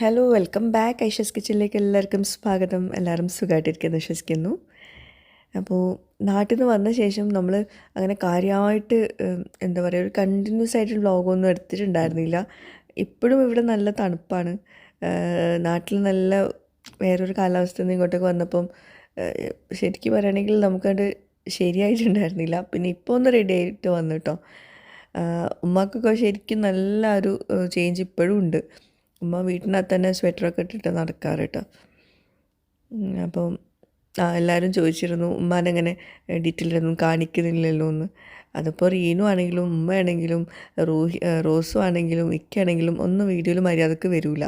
Hello welcome back Aisha's കിച്ചണിലേക്ക് എല്ലാവർക്കും സ്വാഗതം. എല്ലാവരും സുഖമായിട്ടിരിക്കുന്നു വിശ്വസിക്കുന്നു. അപ്പോൾ നാട്ടിൽ നിന്ന് വന്ന ശേഷം നമ്മൾ അങ്ങനെ കാര്യമായിട്ട് എന്താ പറയുക ഒരു കണ്ടിന്യൂസ് ആയിട്ട് വ്ളോഗൊന്നും എടുത്തിട്ടുണ്ടായിരുന്നില്ല. ഇപ്പോഴും ഇവിടെ നല്ല തണുപ്പാണ്. നാട്ടിൽ നല്ല വേറൊരു കാലാവസ്ഥ ഇങ്ങോട്ടേക്ക് വന്നപ്പം ശരിക്കും പറയുകയാണെങ്കിൽ നമുക്കത് ശരിയായിട്ടുണ്ടായിരുന്നില്ല. പിന്നെ ഇപ്പോൾ ഒന്ന് റെഡി ആയിട്ട് വന്നു കേട്ടോ ഉമ്മാക്കൊക്കെ ശരിക്കും നല്ല ഒരു ചേഞ്ച് ഇപ്പോഴും ഉണ്ട്. ഉമ്മ വീട്ടിനകത്ത് തന്നെ സ്വെറ്ററൊക്കെ ഇട്ടിട്ട് നടക്കാറ് കേട്ടോ അപ്പം ആ എല്ലാവരും ചോദിച്ചിരുന്നു ഉമ്മാനെങ്ങനെ ഡീറ്റെയിലൊന്നും കാണിക്കുന്നില്ലല്ലോ എന്ന് അതിപ്പോൾ റീനു ആണെങ്കിലും ഉമ്മയാണെങ്കിലും റോഹി റോസു ആണെങ്കിലും ഇക്കാണെങ്കിലും ഒന്നും വീഡിയോയിൽ മര്യാദയ്ക്ക് വരില്ല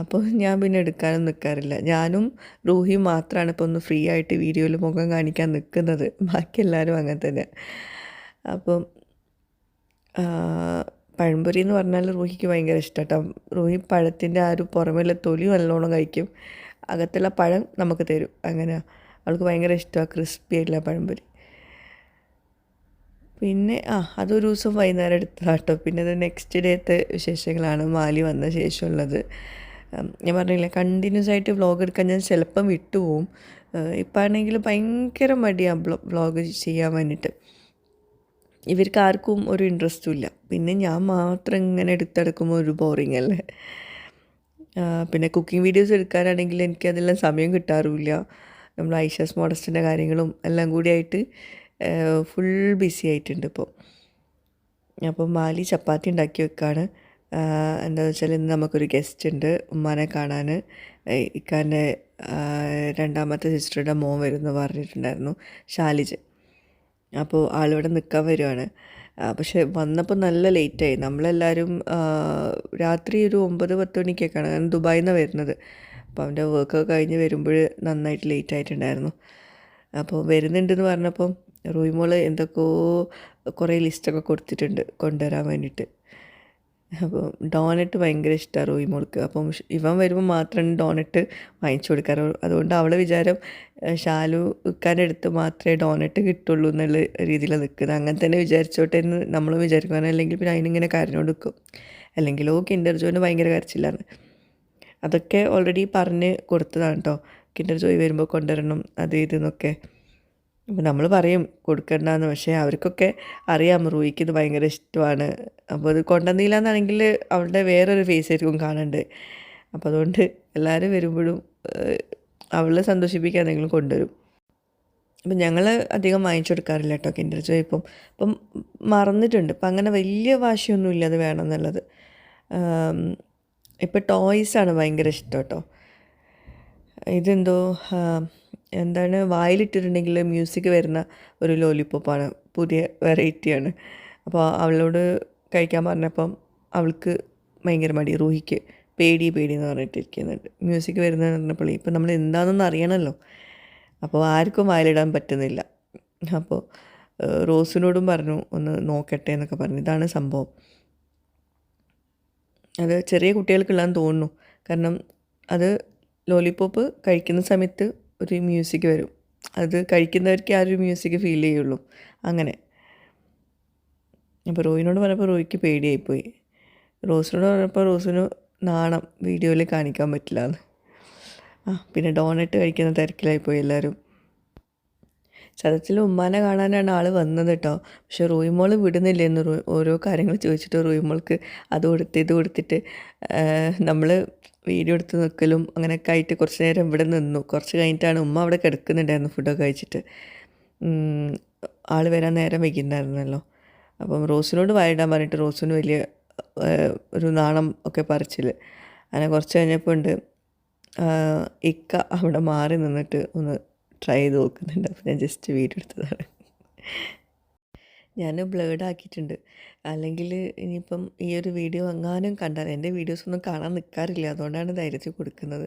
അപ്പോൾ ഞാൻ പിന്നെ എടുക്കാനും നിൽക്കാറില്ല ഞാനും റൂഹിയും മാത്രമാണ് ഇപ്പോൾ ഒന്ന് ഫ്രീ ആയിട്ട് വീഡിയോയിൽ മുഖം കാണിക്കാൻ നിൽക്കുന്നത് ബാക്കി എല്ലാവരും അങ്ങനെ തന്നെ. അപ്പം പഴംപൊരി എന്ന് പറഞ്ഞാൽ റൂഹിക്ക് ഭയങ്കര ഇഷ്ടം കേട്ടോ റൂഹി പഴത്തിന്റെ ആ ഒരു പുറമേലെ തൊലി നല്ലോണം കഴിക്കും. അകത്തുള്ള പഴം നമുക്ക് തരും. അങ്ങനെ. അവൾക്ക് ഭയങ്കര ഇഷ്ടമാണ് ക്രിസ്പി ആയിട്ടുള്ള പഴംപൊരി. പിന്നെ ആ അതൊരു ദിവസം വൈകുന്നേരം എടുത്തതാണ് കേട്ടോ പിന്നെ അത് നെക്സ്റ്റ് ഡേത്തെ വിശേഷങ്ങളാണ് മാലി വന്ന ശേഷമുള്ളത്. ഞാൻ പറഞ്ഞില്ലേ കണ്ടിന്യൂസ് ആയിട്ട് വ്ളോഗ് എടുക്കാൻ ഞാൻ ചിലപ്പം വിട്ടുപോകും ഇപ്പം ആണെങ്കിൽ ഭയങ്കര മടിയാണ് വ്ളോഗ് ചെയ്യാൻ വേണ്ടിയിട്ട് ഇവർക്ക് ആർക്കും ഒരു ഇൻട്രസ്റ്റും ഇല്ല. പിന്നെ ഞാൻ മാത്രം ഇങ്ങനെ എടുത്തെടുക്കുമ്പോൾ ഒരു ബോറിങ് അല്ലേ? പിന്നെ കുക്കിംഗ് വീഡിയോസ് എടുക്കാനാണെങ്കിൽ എനിക്ക് അതെല്ലാം സമയം കിട്ടാറുമില്ല. നമ്മൾ ഐഷസ് മോഡസ്റ്റിന്റെ കാര്യങ്ങളും എല്ലാം കൂടിയായിട്ട് ഫുൾ ബിസി ആയിട്ടുണ്ട് ഇപ്പോൾ അപ്പം മാലി ചപ്പാത്തി ഉണ്ടാക്കി വെക്കാണ്. എന്താണെന്ന് വെച്ചാൽ ഇന്ന് നമുക്കൊരു ഗസ്റ്റ് ഉണ്ട് ഉമ്മാനെ കാണാൻ ഇക്കാന്റെ രണ്ടാമത്തെ സിസ്റ്ററുടെ മോൻ വരുമെന്ന് പറഞ്ഞിട്ടുണ്ടായിരുന്നു. ഷാലിജ് അപ്പോൾ ആളിവിടെ നിൽക്കാൻ വരുവാണ്. പക്ഷേ വന്നപ്പോൾ നല്ല ലേറ്റായി. നമ്മളെല്ലാവരും രാത്രി ഒരു ഒമ്പത് പത്ത് മണിക്കൊക്കെയാണ് ഞാൻ ദുബായിൽ നിന്നാണ് വരുന്നത്. അപ്പോൾ അവന്റെ വർക്കൊക്കെ കഴിഞ്ഞ് വരുമ്പോൾ നന്നായിട്ട് ലേറ്റ് ആയിട്ടുണ്ടായിരുന്നു. അപ്പോൾ വരുന്നുണ്ടെന്ന് പറഞ്ഞപ്പം റൂയിമോൾ എന്തൊക്കെയോ കുറേ ലിസ്റ്റൊക്കെ കൊടുത്തിട്ടുണ്ട് കൊണ്ടുവരാൻ വേണ്ടിയിട്ട്. അപ്പോൾ ഡോണറ്റ് ഭയങ്കര ഇഷ്ടമാണ് റോയി മോൾക്ക്. അപ്പം ഇവൻ വരുമ്പോൾ മാത്രമാണ് ഡോണറ്റ് വാങ്ങിച്ചു കൊടുക്കാറ്. അതുകൊണ്ട് അവളെ വിചാരം ഷാലു ഉക്കാന്റെ അടുത്ത് മാത്രമേ ഡോണറ്റ് കിട്ടുള്ളൂ എന്നുള്ള രീതിയിലാണ് നിൽക്കുന്നത് അങ്ങനെ തന്നെ വിചാരിച്ചോട്ടെ എന്ന് നമ്മൾ വിചാരിക്കണം അല്ലെങ്കിൽ പിന്നെ അതിനിങ്ങനെ കരഞ്ഞോണ്ട് നിൽക്കും ഓ കിൻഡർ ജോയിന് ഭയങ്കര കരച്ചിലാണ്. അതൊക്കെ ഓൾറെഡി പറഞ്ഞ് കൊടുത്തതാണ് കേട്ടോ കിൻഡർ ജോയി വരുമ്പോൾ കൊണ്ടുവരണം അത് ഇതെന്നൊക്കെ അപ്പോൾ നമ്മൾ പറയും കൊടുക്കണ്ടെന്ന് പക്ഷേ അവർക്കൊക്കെ അറിയാം റൂയിക്ക് ഇത് ഭയങ്കര ഇഷ്ടമാണ്. അപ്പോൾ അത് കൊണ്ടുവന്നില്ല എന്നാണെങ്കിൽ അവളുടെ വേറൊരു ഫേസ് ആയിരിക്കും കാണേണ്ടത് അപ്പോൾ അതുകൊണ്ട് എല്ലാവരും വരുമ്പോഴും അവളെ സന്തോഷിപ്പിക്കാൻ എന്തെങ്കിലും കൊണ്ടുവരും. അപ്പം ഞങ്ങൾ അധികം വാങ്ങിച്ചു കൊടുക്കാറില്ല കേട്ടോ കിൻഡർ ജോയ് ഇപ്പം. ഇപ്പം മറന്നിട്ടുണ്ട്. ഇപ്പം അങ്ങനെ വലിയ വാശിയൊന്നുമില്ല അത് വേണം എന്നുള്ളത് ഇപ്പം ടോയ്സാണ് ഭയങ്കര ഇഷ്ടം കേട്ടോ. ഇതെന്തോ എന്താണ് വായിലിട്ടിട്ടുണ്ടെങ്കിൽ മ്യൂസിക് വരുന്ന ഒരു ലോലിപ്പോപ്പാണ് പുതിയ വെറൈറ്റിയാണ് അപ്പോൾ അവളോട് കഴിക്കാൻ പറഞ്ഞപ്പം അവൾക്ക് ഭയങ്കര മടി. റൂഹിക്ക് പേടി പേടി എന്ന് പറഞ്ഞിട്ടിരിക്കുന്നുണ്ട്. മ്യൂസിക് വരുന്നതെന്ന് പറഞ്ഞപ്പോൾ ഇപ്പം നമ്മൾ എന്താണെന്ന് അറിയണമല്ലോ അപ്പോൾ ആർക്കും വായിലിടാൻ പറ്റുന്നില്ല. അപ്പോൾ റോസിനോടും പറഞ്ഞു ഒന്ന് നോക്കട്ടെ എന്നൊക്കെ പറഞ്ഞു. ഇതാണ് സംഭവം. അത് ചെറിയ കുട്ടികൾക്കുള്ളതെന്ന് തോന്നുന്നു. കാരണം അത് ലോലിപോപ്പ് കഴിക്കുന്ന സമയത്ത് ഒരു മ്യൂസിക് വരും. അത് കഴിക്കുന്നവർക്ക് ആ ഒരു മ്യൂസിക് ഫീൽ ചെയ്യുള്ളൂ. അങ്ങനെ. അപ്പോൾ റോയിനോട് പറഞ്ഞപ്പോൾ റോയിക്ക് പേടിയായിപ്പോയി. റോസിനോട് പറഞ്ഞപ്പോൾ റോസിന് നാണം വീഡിയോയിൽ കാണിക്കാൻ പറ്റില്ല എന്ന്. ആ പിന്നെ ഡോണറ്റ് കഴിക്കുന്ന തിരക്കിലായിപ്പോയി എല്ലാവരും ചതത്തിൽ ഉമ്മാനെ കാണാനാണ് ആൾ വന്നത് കേട്ടോ പക്ഷെ റൂയിമോൾ വിടുന്നില്ലെന്ന് ഓരോ കാര്യങ്ങൾ ചോദിച്ചിട്ട് റൂയിമോൾക്ക് അത് കൊടുത്ത് ഇത് കൊടുത്തിട്ട് നമ്മൾ വീഡിയോ എടുത്ത് നിൽക്കലും അങ്ങനെയൊക്കെ ആയിട്ട് കുറച്ച് നേരം ഇവിടെ നിന്നു. കുറച്ച് കഴിഞ്ഞിട്ടാണ് ഉമ്മ അവിടെ കിടക്കുന്നുണ്ടായിരുന്നു ഫുഡൊക്കെ കഴിച്ചിട്ട്. ആൾ വരാൻ നേരം വൈകുന്നായിരുന്നല്ലോ അപ്പം റോസിനോട് വായിടാൻ പറഞ്ഞിട്ട് റോസിന് വലിയ ഒരു നാണം ഒക്കെ പറിച്ചിൽ അങ്ങനെ കുറച്ച് കഴിഞ്ഞപ്പോൾ ഉണ്ട്. ഇക്ക അവിടെ മാറി നിന്നിട്ട് ഒന്ന് ട്രൈ ചെയ്ത് നോക്കുന്നുണ്ട്. അപ്പോൾ ഞാൻ ജസ്റ്റ് വീഡിയോ എടുത്തതാണ്. ഞാൻ ബ്ലേഡ് ആക്കിയിട്ടുണ്ട്. അല്ലെങ്കിൽ ഇനിയിപ്പം ഈ ഒരു വീഡിയോ എങ്ങാനും കണ്ടാൽ എന്റെ വീഡിയോസ് ഒന്നും കാണാൻ നിൽക്കാറില്ല അതുകൊണ്ടാണ് ധൈര്യത്തിൽ കൊടുക്കുന്നത്.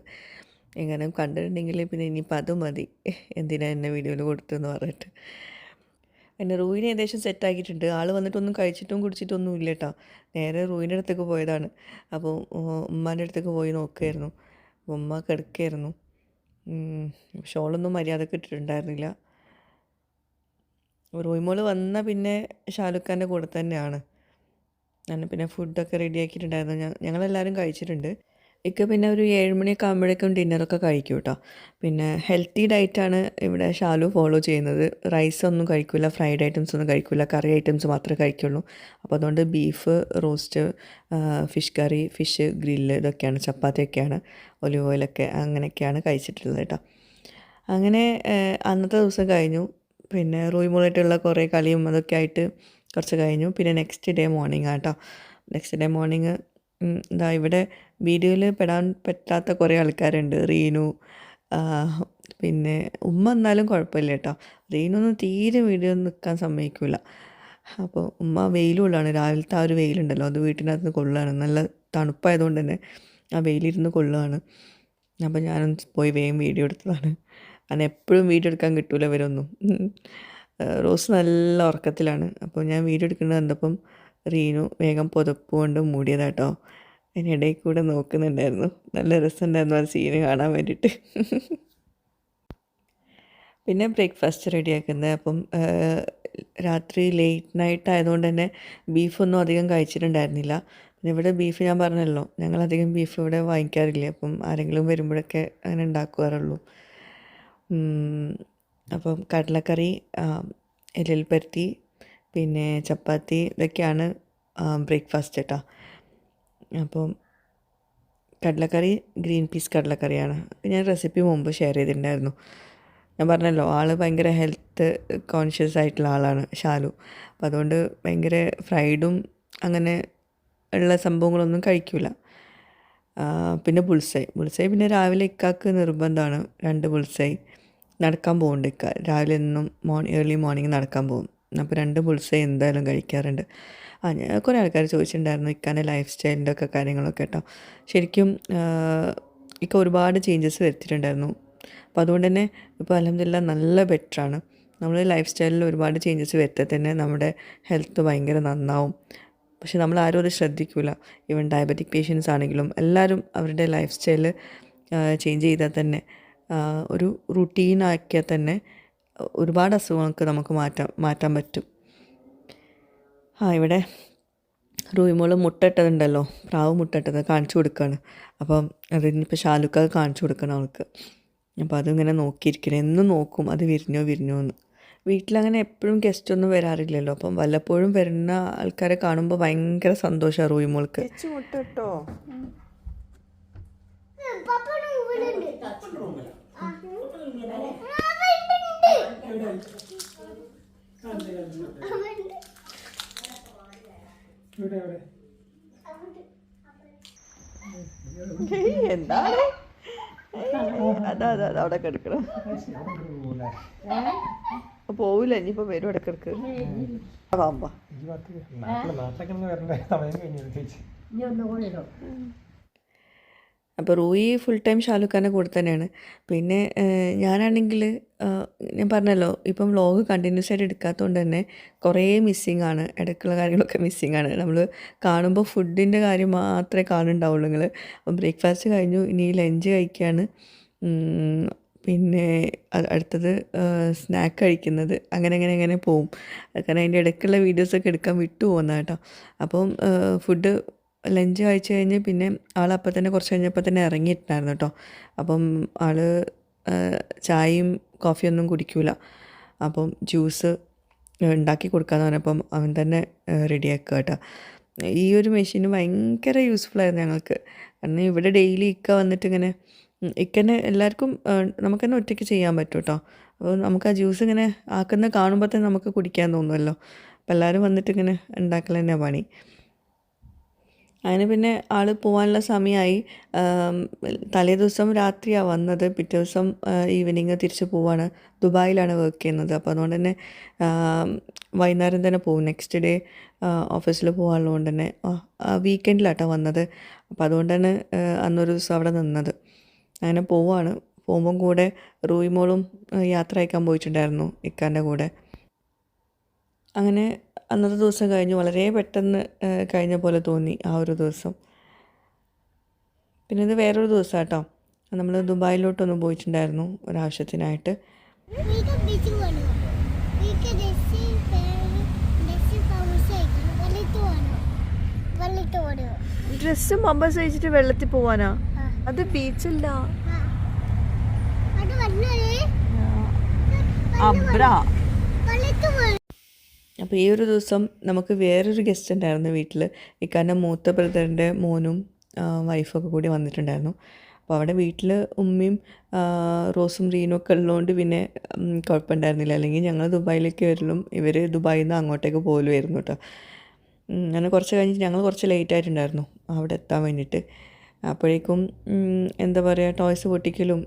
എങ്ങനെ കണ്ടിട്ടുണ്ടെങ്കിൽ പിന്നെ ഇനിയിപ്പോൾ അത് മതി. എന്തിനാ എന്നെ വീഡിയോയിൽ കൊടുത്തതെന്ന് പറഞ്ഞിട്ട്. എന്നെ റൂയിനെ ഏകദേശം സെറ്റാക്കിയിട്ടുണ്ട് ആൾ വന്നിട്ടൊന്നും കഴിച്ചിട്ടും കുടിച്ചിട്ടൊന്നും ഇല്ല കേട്ടോ നേരെ റൂയിന്റെ അടുത്തേക്ക് പോയതാണ്. അപ്പോൾ ഉമ്മാന്റെ അടുത്തേക്ക് പോയി നോക്കുമായിരുന്നു ഉമ്മ കിടക്കുകയായിരുന്നു ഷോളൊന്നും മര്യാദയ്ക്ക് ഇട്ടിട്ടുണ്ടായിരുന്നില്ല. റൂയിമോൾ വന്ന പിന്നെ ഷാലുഖാന്റെ ഖാന്റെ കൂടെ തന്നെയാണ്. ഞാൻ പിന്നെ ഫുഡൊക്കെ റെഡി ആക്കിയിട്ടുണ്ടായിരുന്നു ഞ- ഞങ്ങളെല്ലാവരും കഴിച്ചിട്ടുണ്ട്. ഇക്ക പിന്നെ ഒരു ഏഴ് മണിയൊക്കെ ആകുമ്പോഴേക്കും ഡിന്നറൊക്കെ കഴിക്കും കേട്ടോ പിന്നെ ഹെൽത്തി ഡയറ്റാണ് ഇവിടെ ഷാലു ഫോളോ ചെയ്യുന്നത്. റൈസ് ഒന്നും കഴിക്കില്ല ഫ്രൈഡ് ഐറ്റംസ് ഒന്നും കഴിക്കില്ല കറി ഐറ്റംസ് മാത്രമേ കഴിക്കുള്ളൂ. അപ്പോൾ അതുകൊണ്ട് beef roast fish curry fish grill ഇതൊക്കെയാണ് ചപ്പാത്തിയൊക്കെയാണ് ഒലിവ് ഓയിലൊക്കെ അങ്ങനെയൊക്കെയാണ് കഴിച്ചിട്ടുള്ളത് കേട്ടോ അങ്ങനെ അന്നത്തെ ദിവസം കഴിഞ്ഞു. പിന്നെ റൂമുമായിട്ടുള്ള കുറേ കളിയും അതൊക്കെ ആയിട്ട് കുറച്ച് കഴിഞ്ഞു. പിന്നെ നെക്സ്റ്റ് ഡേ മോർണിംഗ് ആട്ടോ നെക്സ്റ്റ് ഡേ മോർണിംഗ് എന്താ ഇവിടെ വീഡിയോയിൽ പെടാൻ പറ്റാത്ത കുറേ ആൾക്കാരുണ്ട്. റീനു പിന്നെ ഉമ്മ എന്നാലും കുഴപ്പമില്ല കേട്ടോ റീനൊന്നും തീരെ വീഡിയോ നിൽക്കാൻ സമ്മതിക്കില്ല അപ്പോൾ ഉമ്മ വെയിലുള്ളതാണ് രാവിലത്തെ ആ ഒരു വെയിലുണ്ടല്ലോ. അത് വീട്ടിനകത്ത് കൊള്ളുകയാണ് നല്ല തണുപ്പായതുകൊണ്ട് തന്നെ ആ വെയിലിരുന്ന് കൊള്ളുകയാണ് അപ്പോൾ ഞാനൊന്ന് പോയി വേഗം വീഡിയോ എടുത്തതാണ്. അങ്ങനെ എപ്പോഴും വീഡിയോ എടുക്കാൻ കിട്ടൂല ഇവരൊന്നും. റോസ് നല്ല ഉറക്കത്തിലാണ്. അപ്പോൾ ഞാൻ വീഡിയോ എടുക്കുന്നത് കണ്ടപ്പം റീനു വേഗം പുതപ്പ് കൊണ്ട് മൂടിയതാട്ടോ. അതിനിടയിൽ കൂടെ നോക്കുന്നുണ്ടായിരുന്നു. നല്ല രസമുണ്ടായിരുന്നു ആ സീന് കാണാൻ വേണ്ടിയിട്ട് പിന്നെ ബ്രേക്ക്ഫാസ്റ്റ് റെഡിയാക്കുന്നത് അപ്പം രാത്രി ലേറ്റ് നൈറ്റ് ആയതുകൊണ്ട് തന്നെ ബീഫൊന്നും അധികം കഴിച്ചിട്ടുണ്ടായിരുന്നില്ല. പിന്നെ ഇവിടെ ബീഫ് ഞാൻ പറഞ്ഞല്ലോ ഞങ്ങളധികം ബീഫ് ഇവിടെ വാങ്ങിക്കാറില്ല? അപ്പം ആരെങ്കിലും വരുമ്പോഴൊക്കെ അങ്ങനെ ഉണ്ടാക്കാറുള്ളൂ. അപ്പം കടലക്കറി എല്ലിൽ പരത്തി പിന്നെ ചപ്പാത്തി ഇതൊക്കെയാണ് ബ്രേക്ക്ഫാസ്റ്റ് കേട്ടോ അപ്പം കടലക്കറി ഗ്രീൻ പീസ് കടലക്കറിയാണ്. ഞാൻ റെസിപ്പി മുമ്പ് ഷെയർ ചെയ്തിട്ടുണ്ടായിരുന്നു. ഞാൻ പറഞ്ഞല്ലോ ആൾ ഭയങ്കര ഹെൽത്ത് കോൺഷ്യസ് ആയിട്ടുള്ള ആളാണ് ഷാലു. അപ്പോൾ അതുകൊണ്ട് ഭയങ്കര ഫ്രൈഡും അങ്ങനെ ഉള്ള സംഭവങ്ങളൊന്നും കഴിക്കില്ല പിന്നെ ബുൾസൈ. ബുൾസൈ പിന്നെ രാവിലെ ഇക്കാക്ക് നിർബന്ധമാണ് രണ്ട് ബുൾസൈ. നടക്കാൻ പോകുന്നുണ്ട് രാവിലെ എന്നും മോർണിംഗ് ഏർലി മോർണിംഗ് നടക്കാൻ പോകും. അപ്പോൾ രണ്ട് ബുൾസൈ എന്തായാലും കഴിക്കാറുണ്ട്. ആ ഞാൻ കുറേ ആൾക്കാർ ചോദിച്ചിട്ടുണ്ടായിരുന്നു ഇക്കാന്റെ ലൈഫ് സ്റ്റൈലിന്റെ ഒക്കെ കാര്യങ്ങളൊക്കെ കേട്ടോ ശരിക്കും ഇക്ക ഒരുപാട് ചേഞ്ചസ് വരുത്തിയിട്ടുണ്ടായിരുന്നു. അപ്പോൾ അതുകൊണ്ട് തന്നെ ഇപ്പോൾ അലഹമില്ല നല്ല ബെറ്ററാണ് നമ്മൾ ലൈഫ് സ്റ്റൈലിൽ ഒരുപാട് ചേഞ്ചസ് വരുത്തിയാൽ തന്നെ നമ്മുടെ ഹെൽത്ത് ഭയങ്കര നന്നാവും. പക്ഷെ നമ്മൾ ആരും അത് ശ്രദ്ധിക്കില്ല ഈവൻ ഡയബറ്റിക് പേഷ്യൻസ് ആണെങ്കിലും എല്ലാവരും അവരുടെ ലൈഫ് സ്റ്റൈൽ ചേഞ്ച് ചെയ്താൽ തന്നെ ഒരു റുട്ടീനാക്കിയാൽ തന്നെ ഒരുപാട് അസുഖങ്ങൾക്ക് നമുക്ക് മാറ്റാൻ മാറ്റാൻ പറ്റും. ആ ഇവിടെ റൂയിമോൾ മുട്ടയിട്ടതുണ്ടല്ലോ പ്രാവ് മുട്ടയിട്ടത് കാണിച്ചു കൊടുക്കുകയാണ് അപ്പം അതിനിപ്പോൾ ഷാലുക്ക കാണിച്ചു കൊടുക്കണം അവൾക്ക്. അപ്പോൾ അതിങ്ങനെ നോക്കിയിരിക്കണം. എന്നും നോക്കും അത് വിരിഞ്ഞോ വിരിഞ്ഞോ എന്ന്. വീട്ടിലങ്ങനെ എപ്പോഴും ഗസ്റ്റ് ഒന്നും വരാറില്ലല്ലോ. അപ്പം വല്ലപ്പോഴും വരുന്ന ആൾക്കാരെ കാണുമ്പോൾ ഭയങ്കര സന്തോഷമാണ് റൂയിമോൾക്ക് മുട്ട എന്താണ്? അതാ അതാ അവിടെ കിടക്കണം. പോവില്ല ഇനിയിപ്പോ വരും ഈ ഭാഗത്ത് നാട്ടിൽ നാട്ടിലൊക്കെ വരണ്ടേ. സമയം കഴിഞ്ഞു അപ്പോൾ റൂയി ഫുൾ ടൈം ഷാലുഖാന്റെ കൂടെ തന്നെയാണ് പിന്നെ ഞാനാണെങ്കിൽ ഞാൻ പറഞ്ഞല്ലോ ഇപ്പം വ്ലോഗ് കണ്ടിന്യൂസ് ആയിട്ട് എടുക്കാത്തതുകൊണ്ട് തന്നെ കുറേ മിസ്സിങ് ആണ്. ഇടയ്ക്കുള്ള കാര്യങ്ങളൊക്കെ മിസ്സിങ് ആണ്. നമ്മൾ കാണുമ്പോൾ ഫുഡിന്റെ കാര്യം മാത്രമേ കാണുന്നുണ്ടാവുള്ളൂ നിങ്ങൾ ബ്രേക്ക്ഫാസ്റ്റ് കഴിഞ്ഞു ഇനി ലഞ്ച് കഴിക്കുകയാണ് പിന്നെ അടുത്തത് സ്നാക്ക് കഴിക്കുന്നത്. അങ്ങനെ അങ്ങനെ അങ്ങനെ പോവും. കാരണം അതിന്റെ ഇടയ്ക്കുള്ള വീഡിയോസൊക്കെ എടുക്കാൻ വിട്ടു പോകുന്ന കേട്ടോ. അപ്പം ഫുഡ് ലഞ്ച് കഴിച്ച് കഴിഞ്ഞ് പിന്നെ ആൾ അപ്പം തന്നെ കുറച്ച് കഴിഞ്ഞപ്പോൾ തന്നെ ഇറങ്ങിയിട്ടുണ്ടായിരുന്നു കേട്ടോ. അപ്പം ആൾ ചായയും കോഫിയൊന്നും കുടിക്കൂല. അപ്പം ജ്യൂസ് ഉണ്ടാക്കി കൊടുക്കാന്ന് പറഞ്ഞപ്പം അവൻ തന്നെ റെഡിയാക്കുക കേട്ടോ. ഈ ഒരു മെഷീൻ ഭയങ്കര യൂസ്ഫുൾ ആയിരുന്നു ഞങ്ങൾക്ക്. കാരണം ഇവിടെ ഡെയിലി ഇക്ക വന്നിട്ട് ഇങ്ങനെ ഇക്കന്നെ എല്ലാവർക്കും നമുക്ക് തന്നെ ഒറ്റയ്ക്ക് ചെയ്യാൻ പറ്റും കേട്ടോ. അപ്പോൾ നമുക്ക് ആ ജ്യൂസ് ഇങ്ങനെ ആക്കുന്ന കാണുമ്പോൾ തന്നെ നമുക്ക് കുടിക്കാൻ തോന്നുമല്ലോ. അപ്പോൾ എല്ലാവരും വന്നിട്ട് ഇങ്ങനെ ഉണ്ടാക്കൽ പണി. അങ്ങനെ പിന്നെ ആൾ പോകാനുള്ള സമയമായി തലേ ദിവസം രാത്രിയാണ് വന്നത്. പിറ്റേ ദിവസം ഈവനിങ് തിരിച്ച് പോവാണ്. ദുബായിലാണ് വർക്ക് ചെയ്യുന്നത്. അപ്പോൾ അതുകൊണ്ട് തന്നെ വൈകുന്നേരം തന്നെ പോകും. നെക്സ്റ്റ് ഡേ ഓഫീസിൽ പോകാനുള്ളതുകൊണ്ട് തന്നെ വീക്കെൻഡിലാട്ടോ വന്നത്. അപ്പോൾ അതുകൊണ്ട് തന്നെ അന്നൊരു ദിവസം അവിടെ നിന്നത്. അങ്ങനെ പോവാണ്. പോകുമ്പം കൂടെ റൂയിമോളും യാത്ര അയക്കാൻ പോയിട്ടുണ്ടായിരുന്നു ഇക്കാന്റെ കൂടെ. അങ്ങനെ അന്നത്തെ ദിവസം കഴിഞ്ഞു. വളരെ പെട്ടെന്ന് കഴിഞ്ഞ പോലെ തോന്നി ആ ഒരു ദിവസം. പിന്നെ ഇത് വേറൊരു ദിവസം കേട്ടോ നമ്മൾ ദുബായിലോട്ടൊന്ന് പോയിട്ടുണ്ടായിരുന്നു ഒരാവശ്യത്തിനായിട്ട്. ഡ്രസ്സ് പമ്പസ് കഴിച്ചിട്ട് വെള്ളത്തിൽ പോവാനാ? അത് ബീച്ചല്ല അബ്രാ. അപ്പോൾ ഈ ഒരു ദിവസം നമുക്ക് വേറൊരു ഗസ്റ്റ് ഉണ്ടായിരുന്നു വീട്ടിൽ ഇക്കാരന്റെ മൂത്ത ബ്രദറിന്റെ മോനും വൈഫൊക്കെ കൂടി വന്നിട്ടുണ്ടായിരുന്നു. അപ്പോൾ അവിടെ വീട്ടിൽ ഉമ്മയും റോസും റീനും ഒക്കെ ഉള്ളതുകൊണ്ട് പിന്നെ കുഴപ്പമുണ്ടായിരുന്നില്ല. അല്ലെങ്കിൽ ഞങ്ങൾ ദുബായിലേക്ക് വരലും ഇവർ ദുബായിൽ നിന്ന് അങ്ങോട്ടേക്ക് പോലുമായിരുന്നു കേട്ടോ അങ്ങനെ കുറച്ച് കഴിഞ്ഞിട്ട് ഞങ്ങൾ കുറച്ച് ലേറ്റ് ആയിട്ടുണ്ടായിരുന്നു. അവിടെ എത്താൻ വേണ്ടിയിട്ട് അപ്പോഴേക്കും എന്താ പറയുക ടോയ്സ് പൊട്ടിക്കലും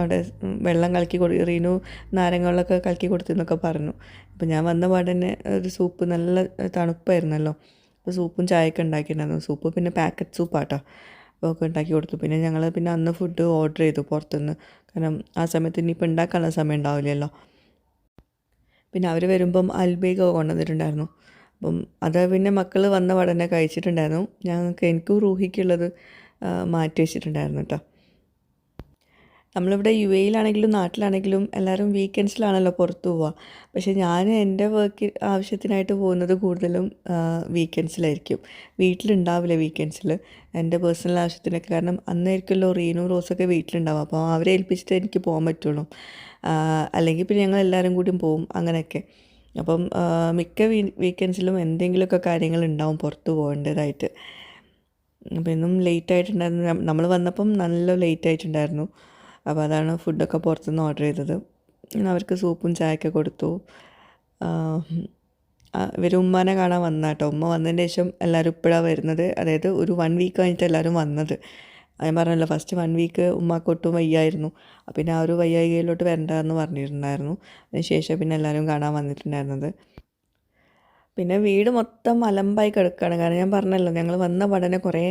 അവിടെ വെള്ളം കലക്കി കൊടു റീനു നാരങ്ങ കലക്കി കൊടുത്തെന്നൊക്കെ പറഞ്ഞു. അപ്പോൾ ഞാൻ വന്ന പാടെ തന്നെ ഒരു സൂപ്പ് നല്ല തണുപ്പായിരുന്നല്ലോ. അപ്പോൾ സൂപ്പും ചായയൊക്കെ ഉണ്ടാക്കിയിട്ടുണ്ടായിരുന്നു. സൂപ്പ് പിന്നെ പാക്കറ്റ് സൂപ്പാട്ടോ ഒക്കെ ഉണ്ടാക്കി കൊടുത്തു. പിന്നെ ഞങ്ങൾ പിന്നെ അന്ന് ഫുഡ് ഓർഡർ ചെയ്തു പുറത്തുനിന്ന്. കാരണം ആ സമയത്ത് ഇനിയിപ്പോൾ ഉണ്ടാക്കാനുള്ള സമയം ഉണ്ടാവില്ലല്ലോ. പിന്നെ അവർ വരുമ്പം അൽബേഗ കൊണ്ടുവന്നിട്ടുണ്ടായിരുന്നു. അപ്പം അത് പിന്നെ മക്കൾ വന്ന പാടെ കഴിച്ചിട്ടുണ്ടായിരുന്നു. ഞങ്ങൾക്ക് എനിക്കും റൂഹിക്കുള്ളത് മാറ്റി വെച്ചിട്ടുണ്ടായിരുന്നു കേട്ടോ നമ്മളിവിടെ യു എയിലാണെങ്കിലും നാട്ടിലാണെങ്കിലും എല്ലാവരും വീക്കെൻഡ്സിലാണല്ലോ പുറത്തു പോവുക. പക്ഷേ ഞാൻ എന്റെ വർക്ക് ആവശ്യത്തിനായിട്ട് പോകുന്നത് കൂടുതലും വീക്കെൻഡ്സിലായിരിക്കും. വീട്ടിലുണ്ടാവില്ല വീക്കെൻഡ്സിൽ എന്റെ പേഴ്സണൽ ആവശ്യത്തിനൊക്കെ കാരണം അന്നായിരിക്കുമല്ലോ റീനും റോസൊക്കെ വീട്ടിലുണ്ടാവും അപ്പോൾ അവരെ ഏൽപ്പിച്ചിട്ട് എനിക്ക് പോകാൻ പറ്റുള്ളൂ. അല്ലെങ്കിൽ പിന്നെ ഞങ്ങൾ എല്ലാവരും കൂടിയും പോവും അങ്ങനെയൊക്കെ. അപ്പം മിക്ക വീ വീക്കെൻഡ്സിലും എന്തെങ്കിലുമൊക്കെ കാര്യങ്ങൾ ഉണ്ടാവും പുറത്ത് പോകേണ്ടതായിട്ട്. അപ്പോൾ ഇന്നും ലേറ്റ് ആയിട്ടുണ്ടായിരുന്നു. നമ്മൾ വന്നപ്പം നല്ല ലേറ്റ് ആയിട്ടുണ്ടായിരുന്നു. അപ്പോൾ അതാണ് ഫുഡൊക്കെ പുറത്തുനിന്ന് ഓർഡർ ചെയ്തത്. അവർക്ക് സൂപ്പും ചായയൊക്കെ കൊടുത്തു. ഇവർ ഉമ്മാനെ കാണാൻ വന്ന കേട്ടോ ഉമ്മ വന്നതിന് ശേഷം എല്ലാവരും ഇപ്പോഴാണ് വരുന്നത്. അതായത് ഒരു വൺ വീക്ക് കഴിഞ്ഞിട്ട് എല്ലാവരും വന്നത്. ഞാൻ പറഞ്ഞല്ലോ ഫസ്റ്റ് വൺ വീക്ക് ഉമ്മാക്ക് ഒട്ടും വയ്യായിരുന്നു. പിന്നെ ആ ഒരു വയ്യായികയിലോട്ട് വരണ്ടെന്ന് പറഞ്ഞിട്ടുണ്ടായിരുന്നു. അതിന് ശേഷം പിന്നെ എല്ലാവരും കാണാൻ വന്നിട്ടുണ്ടായിരുന്നത്. പിന്നെ വീട് മൊത്തം അലമ്പായി കിടക്കുകയാണ് കാരണം ഞാൻ പറഞ്ഞല്ലോ ഞങ്ങൾ വന്ന പഠനം കുറേ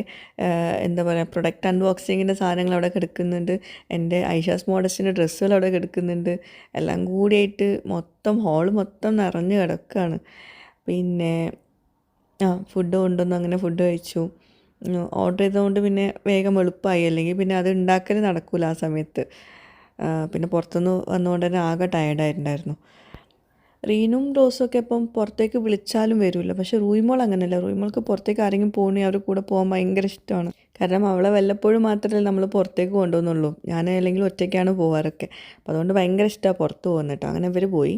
എന്താ പറയുക പ്രൊഡക്റ്റ് അൺബോക്സിങ്ങിന്റെ സാധനങ്ങൾ അവിടെ കിടക്കുന്നുണ്ട്. എന്റെ ഐഷാസ് മോഡസിന്റെ ഡ്രസ്സുകൾ അവിടെ കിടക്കുന്നുണ്ട്. എല്ലാം കൂടിയായിട്ട് മൊത്തം ഹോൾ മൊത്തം നിറഞ്ഞ് കിടക്കുകയാണ് പിന്നെ ആ ഫുഡ് കൊണ്ടുവന്നു. അങ്ങനെ ഫുഡ് കഴിച്ചു. ഓർഡർ ചെയ്തതുകൊണ്ട് പിന്നെ വേഗം എളുപ്പമായി. അല്ലെങ്കിൽ പിന്നെ അത് ഉണ്ടാക്കൽ നടക്കില്ല ആ സമയത്ത്. പിന്നെ പുറത്തുനിന്ന് വന്നുകൊണ്ട് തന്നെ ആകെ ടയർഡായിട്ടുണ്ടായിരുന്നു റീനും റോസും ഒക്കെ ഇപ്പം പുറത്തേക്ക് വിളിച്ചാലും വരില്ല. പക്ഷെ റൂയിമോൾ അങ്ങനെയല്ല. റൂയിമോൾക്ക് പുറത്തേക്ക് ആരെങ്കിലും പോകണേ അവരുടെ കൂടെ പോകാൻ ഭയങ്കര ഇഷ്ടമാണ്. കാരണം അവളെ വല്ലപ്പോഴും മാത്രമേ നമ്മൾ പുറത്തേക്ക് കൊണ്ടുപോകുന്നുള്ളൂ ഞാൻ അല്ലെങ്കിൽ ഒറ്റയ്ക്കാണ് പോവാറൊക്കെ. അപ്പോൾ അതുകൊണ്ട് ഭയങ്കര ഇഷ്ടമാണ് പുറത്ത് പോകുന്നിട്ടോ അങ്ങനെ ഇവർ പോയി.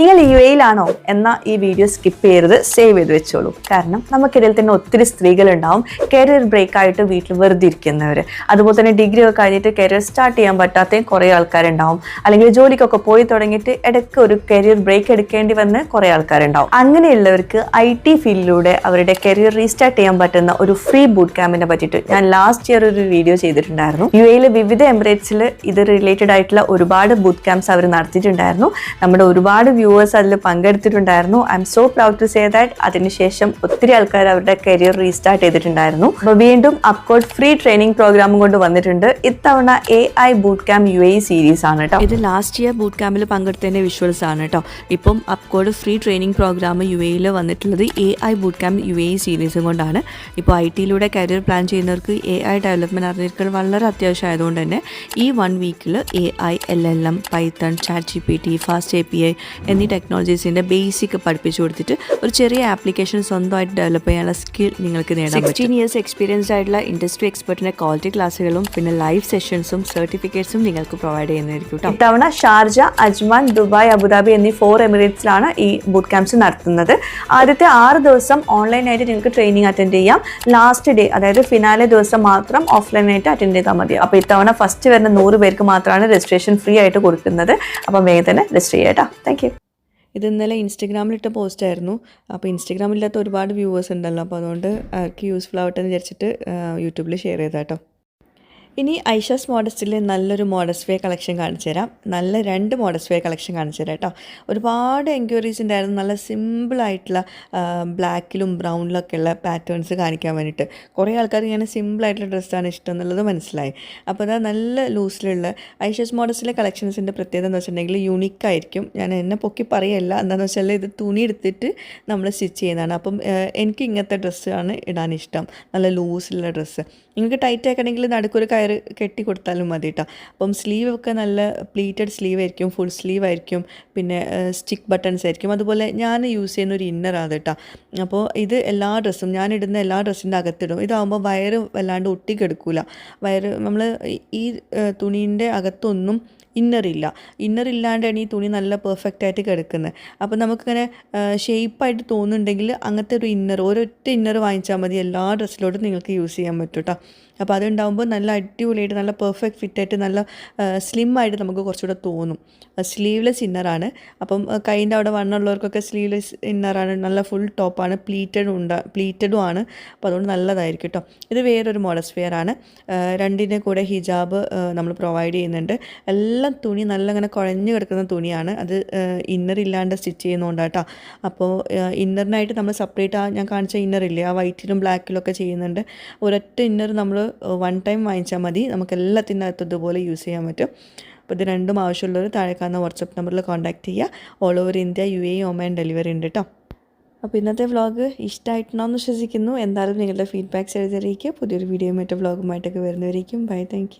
നിങ്ങൾ യു എയിലാണോ എന്ന ഈ വീഡിയോ സ്കിപ്പ് ചെയ്യരുത്. സേവ് ചെയ്ത് വെച്ചോളൂ. കാരണം നമുക്കിടയിൽ തന്നെ ഒത്തിരി സ്ത്രീകളുണ്ടാവും. കരിയർ ബ്രേക്ക് ആയിട്ട് വീട്ടിൽ വെറുതെ ഇരിക്കുന്നവർ അതുപോലെ തന്നെ ഡിഗ്രി ഒക്കെ കഴിഞ്ഞിട്ട് കരിയർ സ്റ്റാർട്ട് ചെയ്യാൻ പറ്റാത്ത കുറേ ആൾക്കാരുണ്ടാവും. അല്ലെങ്കിൽ ജോലിക്കൊക്കെ പോയി തുടങ്ങിയിട്ട് ഇടയ്ക്ക് ഒരു കരിയർ ബ്രേക്ക് എടുക്കേണ്ടി വന്ന് കുറേ ആൾക്കാരുണ്ടാവും. അങ്ങനെയുള്ളവർക്ക് ഐ ടി ഫീൽഡിലൂടെ അവരുടെ കരിയർ റീസ്റ്റാർട്ട് ചെയ്യാൻ പറ്റുന്ന ഒരു ഫ്രീ ബൂട്ട് ക്യാമ്പിനെ പറ്റിയിട്ട് ഞാൻ ലാസ്റ്റ് ഇയർ ഒരു വീഡിയോ ചെയ്തിട്ടുണ്ടായിരുന്നു. യു എയിലെ വിവിധ എമിറേറ്റ്സിൽ ഇത് റിലേറ്റഡ് ആയിട്ടുള്ള ഒരുപാട് ബൂട്ട് ക്യാമ്പ്സ് അവർ നടത്തിയിട്ടുണ്ടായിരുന്നു. നമ്മുടെ ഒരുപാട് വ്യൂവേഴ്സ് അതിൽ പങ്കെടുത്തിട്ടുണ്ടായിരുന്നു. I'm so proud to say that അതിനുശേഷം ഒത്തിരി ആൾക്കാർ അവരുടെ കരിയർ റീസ്റ്റാർട്ട് ചെയ്തിട്ടുണ്ടായിരുന്നു. അപ്പോൾ വീണ്ടും അപ്കോഡ് ഫ്രീ ട്രെയിനിങ് പ്രോഗ്രാമും കൊണ്ട് വന്നിട്ടുണ്ട്. ഇത്തവണ A I boot camp U A series ആണ് കേട്ടോ ഇത് ലാസ്റ്റ് ഇയർ ബൂട്ട് ക്യാമ്പിൽ പങ്കെടുത്തതിന്റെ വിഷ്വൽസ് ആണ് കേട്ടോ ഇപ്പം Upcode free training program U എയിൽ വന്നിട്ടുള്ളത് A I boot camp U A സീരീസും കൊണ്ടാണ്. ഇപ്പോൾ ഐ ടിയിലൂടെ കരിയർ പ്ലാൻ ചെയ്യുന്നവർക്ക് എ ഐ ഡെവലപ്മെന്റ് അറിഞ്ഞിരിക്കൽ വളരെ അത്യാവശ്യം ആയതുകൊണ്ട് തന്നെ ഈ വൺ വീക്കിൽ A I L L M Python chat G P T fast A P I എന്നീ ടെക്നോളജീസിന്റെ ബേസിക് പഠിപ്പിച്ചു കൊടുത്തിട്ട് ഒരു ചെറിയ ആപ്ലിക്കേഷൻ സ്വന്തമായിട്ട് ഡെവലപ്പ് ചെയ്യാനുള്ള സ്കിൽ നിങ്ങൾക്ക് നേടാം സിക്സ്റ്റീൻ ഇയേഴ്സ് എക്സ്പീരിയൻസ്ഡ് ആയിട്ടുള്ള ഇൻഡസ്ട്രി എക്സ്പെർട്ടിന്റെ ക്വാളിറ്റി ക്ലാസ്സുകളും പിന്നെ ലൈവ് സെഷൻസും സർട്ടിഫിക്കറ്റ്സും നിങ്ങൾക്ക് പ്രൊവൈഡ് ചെയ്യുന്നതായിരിക്കും ഇത്തവണ Sharjah Ajman Dubai Abu Dhabi എന്നീ ഫോർ എമിറേറ്റ്സിലാണ് ഈ ബൂട്ട് ക്യാമ്പ്സ് നടത്തുന്നത്. ആദ്യത്തെ ആറ് ദിവസം ഓൺലൈനായിട്ട് നിങ്ങൾക്ക് ട്രെയിനിങ് അറ്റൻഡ് ചെയ്യാം. ലാസ്റ്റ് ഡേ അതായത് ഫിനാലെ ദിവസം മാത്രം ഓഫ്ലൈനായിട്ട് അറ്റൻഡ് ചെയ്താൽ മതി. അപ്പോൾ ഇത്തവണ ഫസ്റ്റ് വരുന്ന നൂറ് പേർക്ക് മാത്രമാണ് രജിസ്ട്രേഷൻ ഫ്രീ ആയിട്ട് കൊടുക്കുന്നത്. അപ്പം വേഗം തന്നെ രജിസ്റ്റർ ചെയ്യാം കേട്ടോ താങ്ക് ഇത് ഇന്നലെ ഇൻസ്റ്റഗ്രാമിലിട്ട പോസ്റ്റായിരുന്നു അപ്പോൾ ഇൻസ്റ്റഗ്രാമില്ലാത്ത ഒരുപാട് വ്യൂവേഴ്സ് ഉണ്ടല്ലോ. അപ്പോൾ അതുകൊണ്ട് അവർക്ക് യൂസ്ഫുൾ ആവട്ടെ എന്ന് വിചാരിച്ചിട്ട് യൂട്യൂബിൽ ഷെയർ ചെയ്താട്ടോ ഇനി ഐഷസ് മോഡസ്റ്റിലെ നല്ലൊരു മോഡസ്റ്റ് വേ കളക്ഷൻ കാണിച്ചു തരാം. നല്ല രണ്ട് മോഡസ്റ്റ് വേ കളക്ഷൻ കാണിച്ചു തരാം കേട്ടോ ഒരുപാട് എൻക്വയറീസ് ഉണ്ടായിരുന്നു. നല്ല സിമ്പിളായിട്ടുള്ള ബ്ലാക്കിലും ബ്രൗണിലൊക്കെ ഉള്ള പാറ്റേൺസ് കാണിക്കാൻ വേണ്ടിയിട്ട്. കുറേ ആൾക്കാർ ഇങ്ങനെ സിമ്പിളായിട്ടുള്ള ഡ്രസ്സാണ് ഇഷ്ടം എന്നുള്ളത് മനസ്സിലായി. അപ്പോൾ അതാ നല്ല ലൂസിലുള്ള ഐഷാസ് മോഡസ്റ്റിലെ കളക്ഷൻസിന്റെ പ്രത്യേകത എന്ന് വെച്ചിട്ടുണ്ടെങ്കിൽ യുണീക്ക് ആയിരിക്കും. ഞാൻ എന്നെ പൊക്കി പറയല്ല. എന്താണെന്ന് വെച്ചാൽ ഇത് തുണി എടുത്തിട്ട് നമ്മൾ സ്റ്റിച്ച് ചെയ്യുന്നതാണ്. അപ്പം എനിക്ക് ഇങ്ങനത്തെ ഡ്രസ്സാണ് ഇടാൻ ഇഷ്ടം. നല്ല ലൂസിലുള്ള ഡ്രസ്സ് നിങ്ങൾക്ക് ടൈറ്റ് ആക്കണമെങ്കിൽ നടുക്കൊരു കയർ വയറ് കെട്ടി കൊടുത്താലും മതി കേട്ടോ അപ്പം സ്ലീവ് ഒക്കെ നല്ല പ്ലീറ്റഡ് സ്ലീവ് ആയിരിക്കും ഫുൾ സ്ലീവ് ആയിരിക്കും പിന്നെ സ്റ്റിക്ക് ബട്ടൺസ് ആയിരിക്കും. അതുപോലെ ഞാൻ യൂസ് ചെയ്യുന്ന ഒരു ഇന്നർ ആണ് കേട്ടോ. അപ്പോൾ ഇത് എല്ലാ ഡ്രസ്സും ഞാൻ ഇടുന്ന എല്ലാ ഡ്രസ്സിന്റെ അകത്തിടും. ഇതാകുമ്പോൾ വയറ് വല്ലാണ്ട് ഒട്ടിക്കെടുക്കൂല. വയറ് നമ്മൾ ഈ തുണീന്റെ അകത്തൊന്നും ഇന്നറില്ല ഇന്നർ ഇല്ലാണ്ടാണ് ഈ തുണി നല്ല പെർഫെക്റ്റ് ആയിട്ട് കിടക്കുന്നത് അപ്പോൾ നമുക്കിങ്ങനെ ഷേപ്പായിട്ട് തോന്നുന്നുണ്ടെങ്കിൽ അങ്ങനത്തെ ഒരു ഇന്നർ ഒരൊറ്റ ഇന്നർ വാങ്ങിച്ചാൽ മതി. എല്ലാ ഡ്രസ്സിലോട്ടും നിങ്ങൾക്ക് യൂസ് ചെയ്യാൻ പറ്റും കേട്ടോ. അപ്പോൾ അതുണ്ടാകുമ്പോൾ നല്ല അടിപൊളിയായിട്ട് നല്ല പെർഫെക്റ്റ് ഫിറ്റായിട്ട് നല്ല സ്ലിം ആയിട്ട് നമുക്ക് കുറച്ചുകൂടെ തോന്നും. സ്ലീവ്ലെസ് ഇന്നറാണ് അപ്പം കൈന്റെ അവിടെ വണ്ണുള്ളവർക്കൊക്കെ സ്ലീവ്ലെസ് ഇന്നറാണ് നല്ല ഫുൾ ടോപ്പാണ് പ്ലീറ്റഡും ഉണ്ട് പ്ലീറ്റഡും ആണ്. അപ്പോൾ അതുകൊണ്ട് നല്ലതായിരിക്കും കേട്ടോ ഇത് വേറൊരു മോഡസ് ആണ്. രണ്ടിന്റെ കൂടെ ഹിജാബ് നമ്മൾ പ്രൊവൈഡ് ചെയ്യുന്നുണ്ട്. എല്ലാം തുണി നല്ല അങ്ങനെ കുഴഞ്ഞു കിടക്കുന്ന തുണിയാണ്. അത് ഇന്നർ ഇല്ലാണ്ട് സ്റ്റിച്ച് ചെയ്യുന്നതുകൊണ്ടാട്ടോ അപ്പോൾ ഇന്നറിനായിട്ട് നമ്മൾ സെപ്പറേറ്റ് ആ ഞാൻ കാണിച്ച ഇന്നർ ഇല്ലേ? ആ വൈറ്റിലും ബ്ലാക്കിലും ഒക്കെ ചെയ്യുന്നുണ്ട്. ഒരൊറ്റ ഇന്നർ നമ്മൾ വൺ ടൈം വാങ്ങിച്ചാൽ മതി. നമുക്ക് എല്ലാത്തിനകത്തും ഇതുപോലെ യൂസ് ചെയ്യാൻ പറ്റും. അപ്പോൾ ഇത് രണ്ടും ആവശ്യമുള്ളവർ താഴെ കാണുന്ന വാട്സപ്പ് നമ്പറിൽ കോൺടാക്റ്റ് ചെയ്യുക. All over India U A Oman delivery ഉണ്ട് കേട്ടോ അപ്പോൾ ഇന്നത്തെ വ്ളോഗ് ഇഷ്ടമായിട്ടുണ്ടോയെന്ന് വിശ്വസിക്കുന്നു. എന്തായാലും നിങ്ങളുടെ ഫീഡ്ബാക്ക്സ് എഴുതിയിരിക്കുക പുതിയൊരു വീഡിയോ മറ്റു വ്ളോഗുമായിട്ടൊക്കെ വരുന്നവരേക്കും. Bye thank